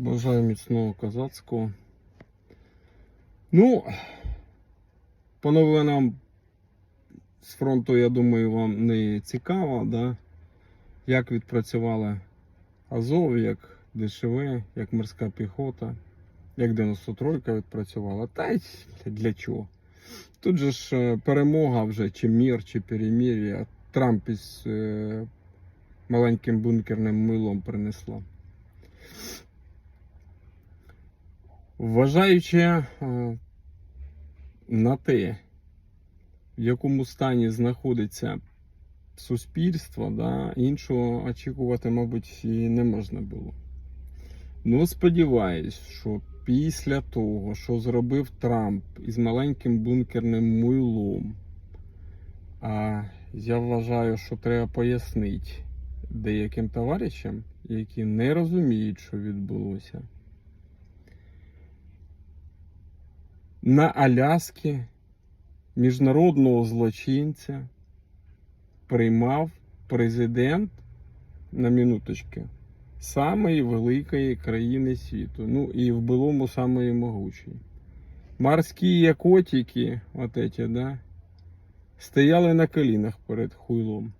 Бажаю міцного козацького. Ну, по новинам з фронту, я думаю, вам не цікаво, да? як відпрацювали Азов, як ДШВ, як морська піхота, як 93-ка відпрацювала. Та й для чого? Тут же ж е, перемога вже, чи мір, чи перемір'я. Трамп із е, маленьким бункерним милом принесла. Вважаючи е, на те, в якому стані знаходиться суспільство, да, іншого очікувати, мабуть, і не можна було. Ну, сподіваюсь, що після того, що зробив Трамп із маленьким бункерним муйлом, а я вважаю, що треба пояснити деяким товаришам, які не розуміють, що відбулося. На Аляскі міжнародного злочинця приймав президент на минуточки самої великої країни світу. Ну і в былому самої могучої. Морські котики, вот эти, да, стояли на колінах перед хуйлом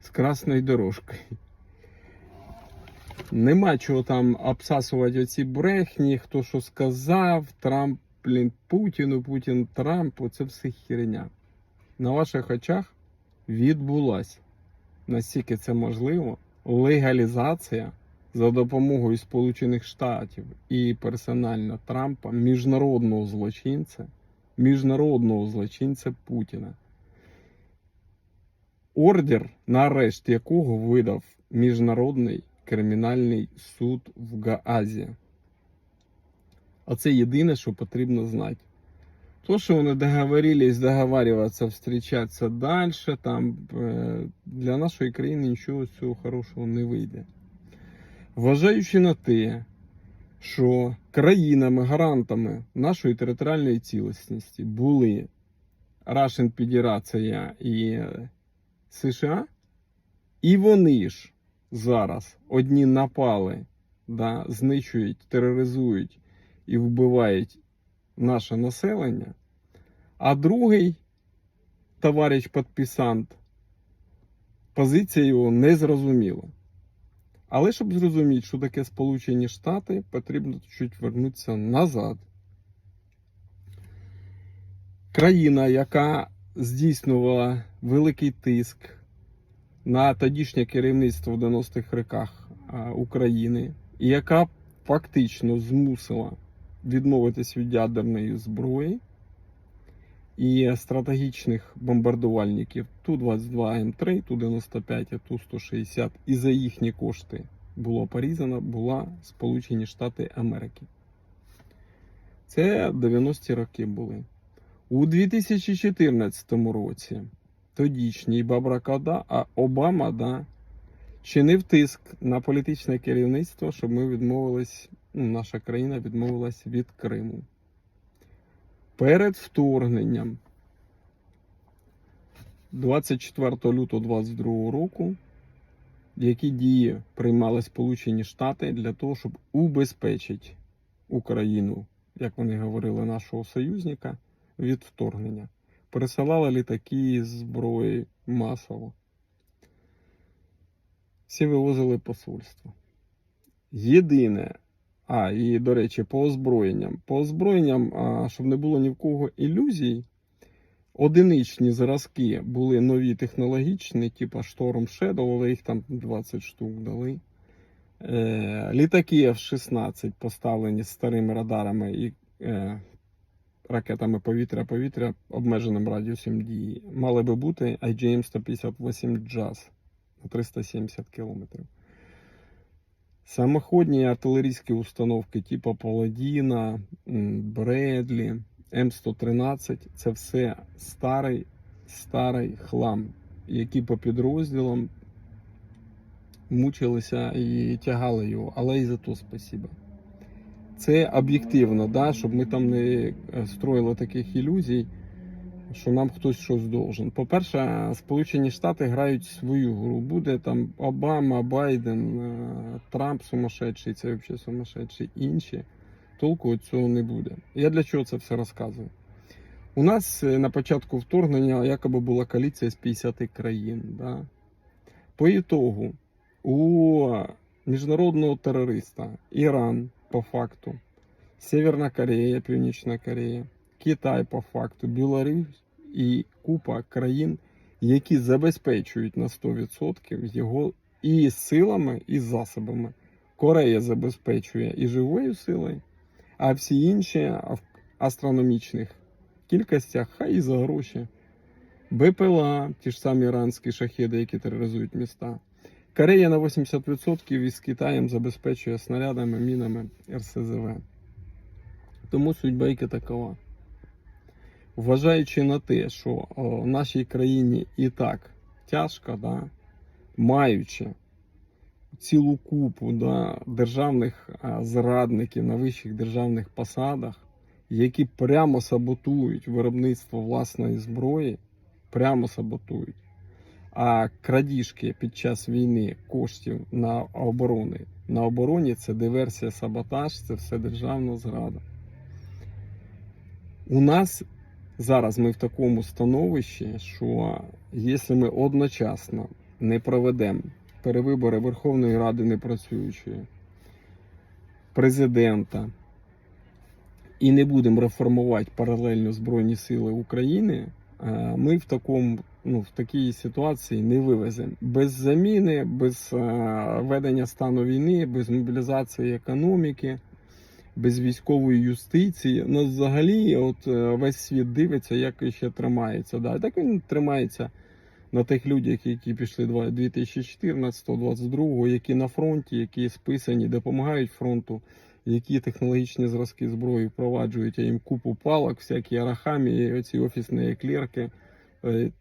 з красною дорожкою. Нема чого там обсасувати оці брехні, хто що сказав, Трамп, блін, Путіну, Путін, Трамп, оце все херня. На ваших очах відбулась, наскільки це можливо, легалізація за допомогою Сполучених Штатів і персонально Трампа міжнародного злочинця, міжнародного злочинця Путіна. Ордер на арешт якого видав Міжнародний кримінальний суд в Гаазі. Оце єдине, що потрібно знати. То, що вони договорились договарюватися, встречатися далі, там е, для нашої країни нічого цього хорошого не вийде. Вважаючи на те, що країнами-гарантами нашої територіальної цілісності були Рашен Федерація і е, США, і вони ж зараз одні напали, да, знищують, тероризують і вбивають наше населення, а другий товариш підписант, позиція його не зрозуміла. Але щоб зрозуміти, що таке Сполучені Штати, потрібно чуть вернутися назад. Країна, яка здійснювала великий тиск на тодішнє керівництво в 90-х роках України, яка фактично змусила відмовитись від ядерної зброї і стратегічних бомбардувальників Ту-22М3, Ту-95 і Ту-160, і за їхні кошти було порізано, була Сполучені Штати Америки. Це 90-ті роки були. У 2014 році тодішній Бабракада, а Обама да, чинив тиск на політичне керівництво, щоб ми відмовились, ну, наша країна відмовилась від Криму. Перед вторгненням 24 лютого 2022 року, які дії приймали Сполучені Штати для того, щоб убезпечити Україну, як вони говорили, нашого союзника від вторгнення. Пересилали літаки з зброї масово. Всі вивозили посольство. Єдине, а, і, до речі, по озброєнням. По озброєнням, а, щоб не було ні в кого ілюзій, одиничні зразки були нові технологічні, типу Storm Shadow, але їх там 20 штук дали. Е, літаки F-16 поставлені старими радарами і е, ракетами повітря-повітря обмеженим радіусом дії. Мали би бути IGM-158 JAS на 370 км. Самоходні артилерійські установки типу Паладіна, Бредлі, М113 це все старий, старий хлам, які по підрозділам мучилися і тягали його, але і за то спасибо. Це об'єктивно, да, щоб ми там не е, строїли таких ілюзій. що нам хтось щось должен. По-перше, Сполучені Штати грають свою гру. Буде там Обама, Байден, е, Трамп сумасшедший, це взагалі сумасшедший, інші. Толку цього не буде. Я для чого це все розказую? У нас е, на початку вторгнення якоби була коаліція з 50 країн. Да? По ітогу у міжнародного терориста Іран по факту, Северна Корея, Північна Корея, Китай по факту, Білорусь і купа країн, які забезпечують на 100% його і силами, і засобами. Корея забезпечує і живою силою, а всі інші в астрономічних кількостях, хай і за гроші. БПЛА, ті ж самі іранські шахеди, які тероризують міста. Корея на 80% із Китаєм забезпечує снарядами, мінами РСЗВ. Тому суть байки такова. Вважаючи на те, що о, нашій країні і так тяжко, да, маючи цілу купу да, державних а, зрадників на вищих державних посадах, які прямо саботують виробництво власної зброї, прямо саботують. А крадіжки під час війни коштів на оборони на обороні це диверсія, саботаж, це все державна зрада. У нас зараз ми в такому становищі, що якщо ми одночасно не проведемо перевибори Верховної Ради непрацюючої, президента і не будемо реформувати паралельно Збройні Сили України, ми в такому ну, в такій ситуації не вивеземо. Без заміни, без е, ведення стану війни, без мобілізації економіки, без військової юстиції. Ну, взагалі, от е, весь світ дивиться, як ще тримається. Да. Так він тримається на тих людях, які пішли 2014-2022, які на фронті, які списані, допомагають фронту. Які технологічні зразки зброї впроваджують, а їм купу палок, всякі арахамі, оці офісні клерки. Е,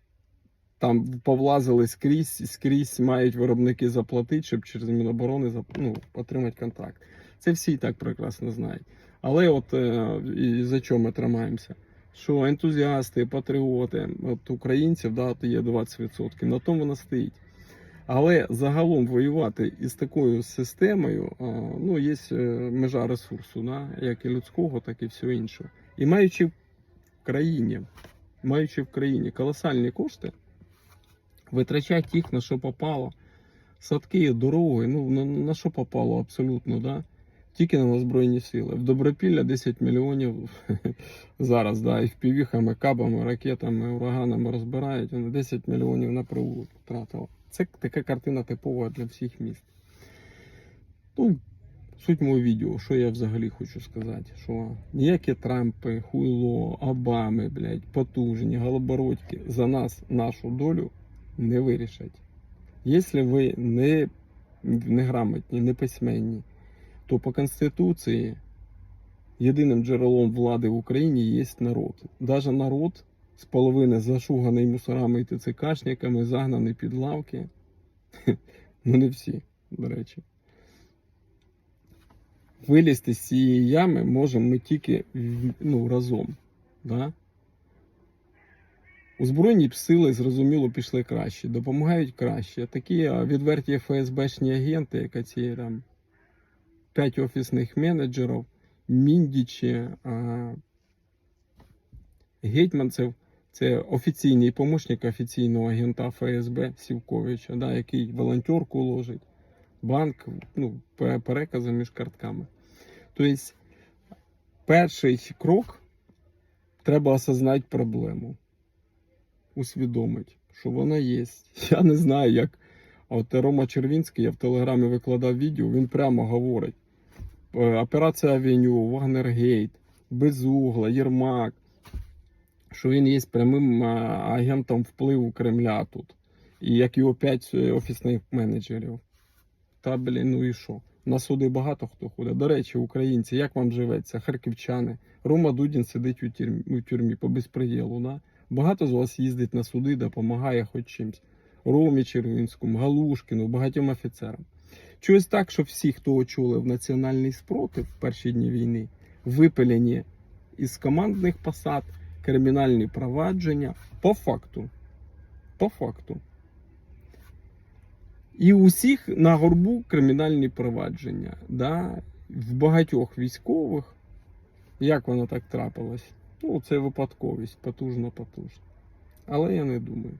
там повлазили скрізь, скрізь мають виробники заплатити, щоб через Міноборони ну, отримати контракт. Це всі і так прекрасно знають. Але от е, і за чого ми тримаємося? Що ентузіасти, патріоти, от українців да, є 20%, на тому вона стоїть. Але загалом воювати із такою системою, ну, є е, межа ресурсу, да, як і людського, так і всього іншого. І маючи в країні, маючи в країні колосальні кошти, витрачати їх на що попало. Садки, дороги, ну на, на що попало абсолютно, да? Тільки на Збройні сили. В Добропілля 10 мільйонів зараз, да, і впівіхами, кабами, ракетами, ураганами розбирають. Вони 10 мільйонів на привод втратило. Це така картина типова для всіх міст. Ну, суть мого відео, що я взагалі хочу сказати, що ніякі Трампи, хуйло, Обами, блядь, потужні, голобородьки за нас, нашу долю не вирішать. Якщо ви не, не грамотні, не письменні, то по Конституції єдиним джерелом влади в Україні є народ. Даже народ з половини зашуганий мусорами і ТЦКшниками, загнаний під лавки. Ну не всі, до речі. Вилізти з цієї ями можемо ми тільки ну, разом. Да? Озброєні сили, зрозуміло, пішли краще, допомагають краще. Такі відверті ФСБшні агенти, як ці там п'ять офісних менеджерів, міндічі, гетьманцев, це офіційний помічник офіційного агента ФСБ Сівковича, да, який волонтерку ложить, банк, ну, перекази між картками. Тобто, перший крок треба осознати проблему усвідомить, що вона є. Я не знаю, як. От Рома Червінський, я в телеграмі викладав відео, він прямо говорить: операція Авеню, Вагнергейт, Безугла, Єрмак, що він є прямим е, агентом впливу Кремля тут. І як його п'ять е, офісних менеджерів. Та блін, ну і що? На суди багато хто ходить. До речі, українці, як вам живеться? Харківчани. Рома Дудін сидить у тюрмі, у тюрмі по безпреділу, да? Багато з вас їздить на суди, допомагає хоч чимсь. Ромі Червінському, Галушкіну, багатьом офіцерам. Чогось так, що всі, хто очолив національний спротив в перші дні війни, випилені із командних посад, кримінальні провадження по факту. По факту. І у всіх на горбу кримінальні провадження. Да? В багатьох військових. Як воно так трапилось? Ну, це випадковість, потужно, потужно. Але я не думаю.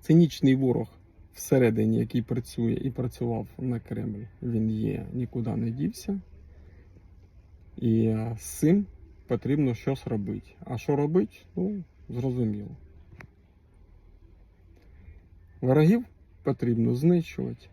Цинічний ворог всередині, який працює і працював на Кремль, він є, нікуди не дівся. І е, з цим потрібно щось робити. А що робити? Ну, зрозуміло. Ворогів потрібно знищувати.